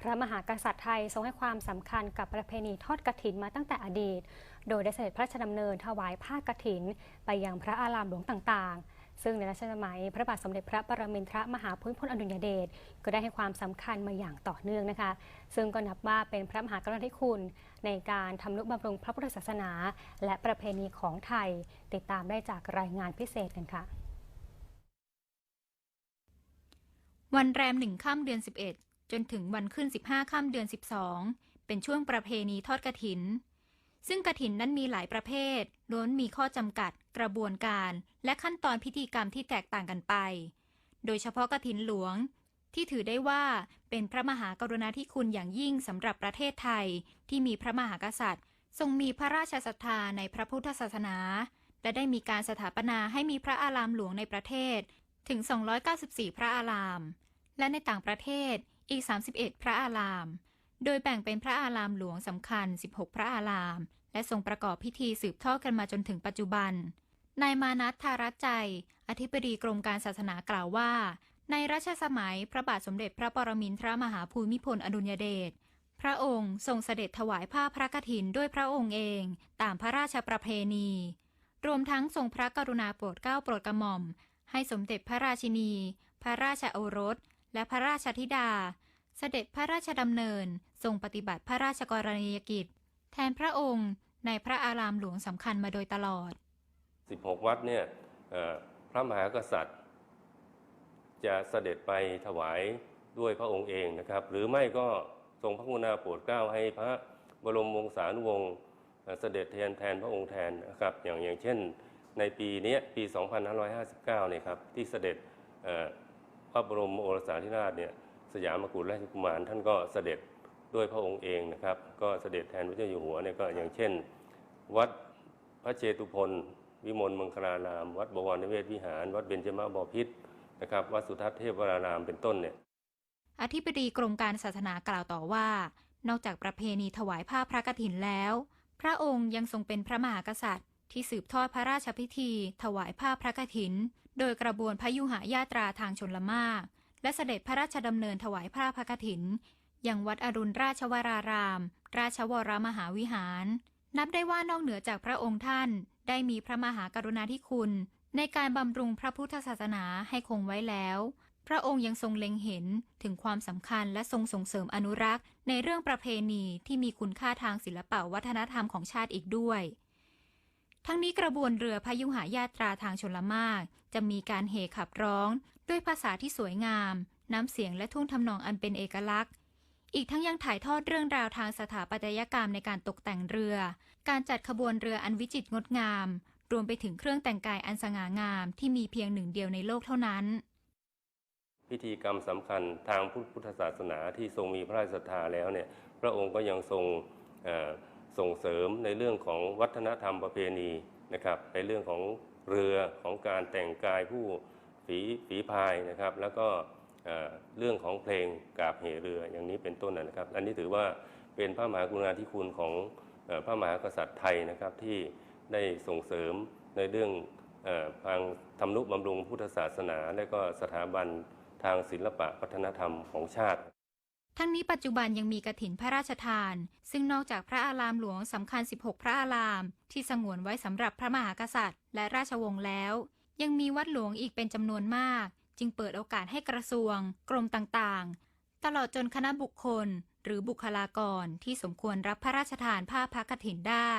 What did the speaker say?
พระมหากษัตริย์ไทยทรงให้ความสำคัญกับประเพณีทอดกฐินมาตั้งแต่อดีต โดยได้เสด็จพระราชดำเนินถวายผ้ากฐิน ไปยังพระอารามหลวงต่างๆ ซึ่งในรัชสมัย พระบาทสมเด็จพระปรมินทรมหาภูมิพลอดุลยเดชก็ได้ให้ความสำคัญมาอย่างต่อเนื่องนะคะ ซึ่งก็นับว่าเป็นพระมหากรุณาธิคุณ ในการทำนุบำรุงพระพุทธศาสนา และประเพณีของไทย ติดตามได้จากรายงานพิเศษกันค่ะ วันแรมหนึ่งค่ำเดือน 11 จนถึงวันขึ้น 15 ค่ำเดือน 12 เป็นช่วงประเพณีทอดกระถิน ซึ่งกระถินนั้นมีหลายประเภทล้วนมีข้อจำกัด กระบวนการ และขั้นตอนพิธีกรรมที่แตกต่างกันไป โดยเฉพาะกระถินหลวง ที่ถือได้ว่าเป็นพระมหากรุณาธิคุณอย่างยิ่งสำหรับประเทศไทย ที่มีพระมหากษัตริย์ ทรงมีพระราชศรัทธาในพระพุทธศาสนา และได้มีการสถาปนาให้มีพระอารามหลวงในประเทศ ถึง 294 พระอาราม และในต่างประเทศ อีก 31 พระอาราม โดยแบ่งเป็นพระอารามหลวงสำคัญ 16 พระอาราม และทรงประกอบพิธีสืบทอดกันมาจนถึงปัจจุบัน นายมานัทธารัตใจ อธิบดีกรมการศาสนากล่าวว่า ในรัชสมัยพระบาทสมเด็จพระปรมินทรมหาภูมิพลอดุลยเดช พระองค์ทรงเสด็จถวายผ้าพระกฐินด้วยพระองค์เอง ตามพระราชประเพณี รวมทั้งทรงพระกรุณาโปรดเกล้าโปรดกระหม่อม ให้สมเด็จพระราชินี พระราชโอรสและพระราชธิดา เสด็จพระราชดำเนินทรงปฏิบัติพระราชกรณียกิจ แทนพระองค์ในพระอารามหลวงสำคัญมาโดยตลอด 16 วัดเนี่ยพระมหากษัตริย์ จะเสด็จไปถวายด้วยพระองค์เองนะครับ หรือไม่ก็ทรงพระกรุณาโปรดเกล้าให้พระบรมวงศานุวงศ์เสด็จแทนแทนพระองค์แทนนะครับอย่างอย่างเช่น ในปีนี้ยปี 2559เนี่ยครับที่เสด็จพระบรมโอรสาธิราชเนี่ย สยามกุฎราชกุมารท่านก็เสด็จด้วยพระองค์เองนะครับ ก็เสด็จแทนพระเจ้าอยู่หัวเนี่ยก็อย่างเช่น วัดพระเจตุพนวิมลมังคลาราม วัดบวรนิเวศวิหาร วัดเบญจมาบพิตรนะครับวัดสุทัศน์เทพวรารามเป็นต้นเนี่ยอธิบดีกรมการศาสนากล่าวต่อว่า นอกจากประเพณีถวายผ้าพระกฐินแล้ว พระองค์ยังทรงเป็นพระมหากษัตริย์ ที่สืบทอดพระราชพิธี ถวายผ้าพระกฐิน โดยกระบวนพยุหายาตราทางชนละมาก และเสด็จพระราชดำเนินถวายผ้าพระกฐินอยังวัดอรุณราชวราราม ราชวรมหาวิหาร นับได้ว่านอกเหนือจากพระองค์ท่าน ได้มีพระมหากรุณาธิคุณ ในการบำรุงพระพุทธศาสนาให้คงไว้แล้ว พระองค์ยังทรงเล็งเห็นถึงความสำคัญและทรงส่งเสริมอนุรักษ์ ในเรื่องประเพณีที่มีคุณค่าทางศิลปวัฒนธรรมของชาติอีกด้วย ทั้งนี้กระบวนเรือพยุหายาตราทางชนละมาก จะมีการเฮขับร้อง ด้วยภาษาที่สวยงาม น้ำเสียงและท่วงทำนองอันเป็นเอกลักษณ์ อีกทั้งยังถ่ายทอดเรื่องราวทางสถาปัตยกรรมในการตกแต่งเรือ การจัดขบวนเรืออันวิจิตรงดงาม รวมไปถึงเครื่องแต่งกายอันสง่างามที่มีเพียงหนึ่งเดียวในโลกเท่านั้น พิธีกรรมสำคัญทางพุทธศาสนาที่ทรงมีพระราชศรัทธาแล้วเนี่ยพระองค์ก็ยังทรง ส่งเสริมในเรื่องของวัฒนธรรมประเพณีนะครับ ในเรื่องของเรือของการแต่งกายผู้ฝีฝีพายนะครับ แล้วก็เเรื่องของเพลงกาบเหเรืออย่างนี้เป็นต้นนะครับ อันนี้ถือว่าเป็นพระมหากรุณาธิคุณของอพระมหากษัตริย์ไทยนะครับที่ได้ส่งเสริมในเรื่องทางทำนุบำรุงพุทธศาสนา และก็สถาบันทางศิลปะวัฒนธรรมของชาติ ทั้งนี้ปัจจุบันยังมีกระถินพระราชทาน ซึ่งนอกจากพระอารามหลวงสำคัญ 16 พระอาราม ที่สงวนไว้สำหรับพระมหากษัตริย์ และราชวงศ์แล้ว ยังมีวัดหลวงอีกเป็นจำนวนมาก จึงเปิดโอกาสให้กระทรวง กรมต่างๆ ตลอดจนคณะบุคคล หรือบุคลากรที่สมควรรับพระราชทานผ้าพระกฐินได้